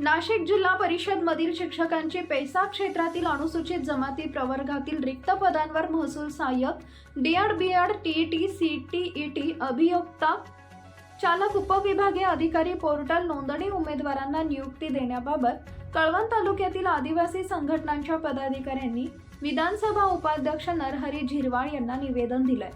नाशिक जिल्हा परिषद मधील शिक्षकांची पैसा क्षेत्रातील अनुसूचित जमाती प्रवर्गातील रिक्त पदांवर महसूल सहाय्यक DR B R T T C T E T अभियोक्ता चालक उपविभागीय अधिकारी पोर्टल नोंदणी उमेदवारांना नियुक्ती देण्याबाबत कळवण तालुक्यातील आदिवासी संघटनांच्या पदाधिकाऱ्यांनी विधानसभा उपाध्यक्ष नरहरी झिरवाळ यांना निवेदन दिलंय.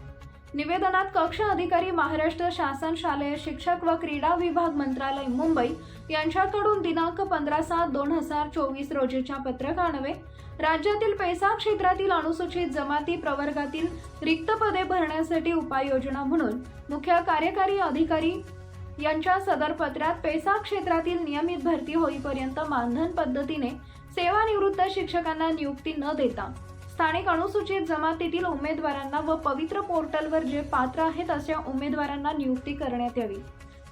निवेदनात कक्ष अधिकारी महाराष्ट्र शासन शालेय शिक्षक व क्रीडा विभाग मंत्रालय मुंबई यांच्याकडून दिनांक पंधरा सात दोन हजार चोवीस रोजीच्या पत्रकानवे राज्यातील पैसा क्षेत्रातील अनुसूचित जमाती प्रवर्गातील रिक्त पदे भरण्यासाठी उपाययोजना म्हणून मुख्य कार्यकारी अधिकारी यांच्या सदर पत्रात पैसा क्षेत्रातील नियमित भरती होईपर्यंत मानधन पद्धतीने सेवानिवृत्त शिक्षकांना नियुक्ती न देता स्थानिक अनुसूचित जमातीतील उमेदवारांना व पवित्र पोर्टलवर जे पात्र आहेत अशा उमेदवारांना नियुक्ती करण्यात यावी.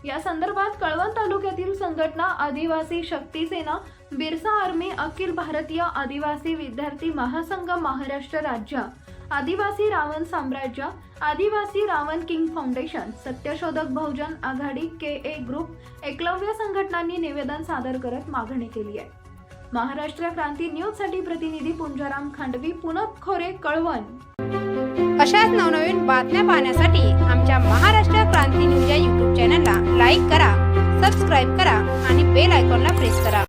या संदर्भात कळवण तालुक्यातील संघटना आदिवासी शक्ती सेना बिरसा आर्मी अखिल भारतीय आदिवासी विद्यार्थी महासंघ महाराष्ट्र राज्य आदिवासी रावण साम्राज्य आदिवासी रावण किंग फाउंडेशन सत्यशोधक बहुजन आघाडी के ए ग्रुप एकलव्य संघटनांनी निवेदन सादर करत मागणी केली आहे. महाराष्ट्र क्रांती न्यूजसाठी प्रतिनिधी पुंजाराम खांडवी पुनप खोरे कळवण. अशाच नवनवीन बातम्या पाहण्यासाठी आमच्या महाराष्ट्र क्रांती न्यूज या यूट्यूब चॅनलला लाईक करा सबस्क्राईब करा आणि बेल आयकॉनला प्रेस करा.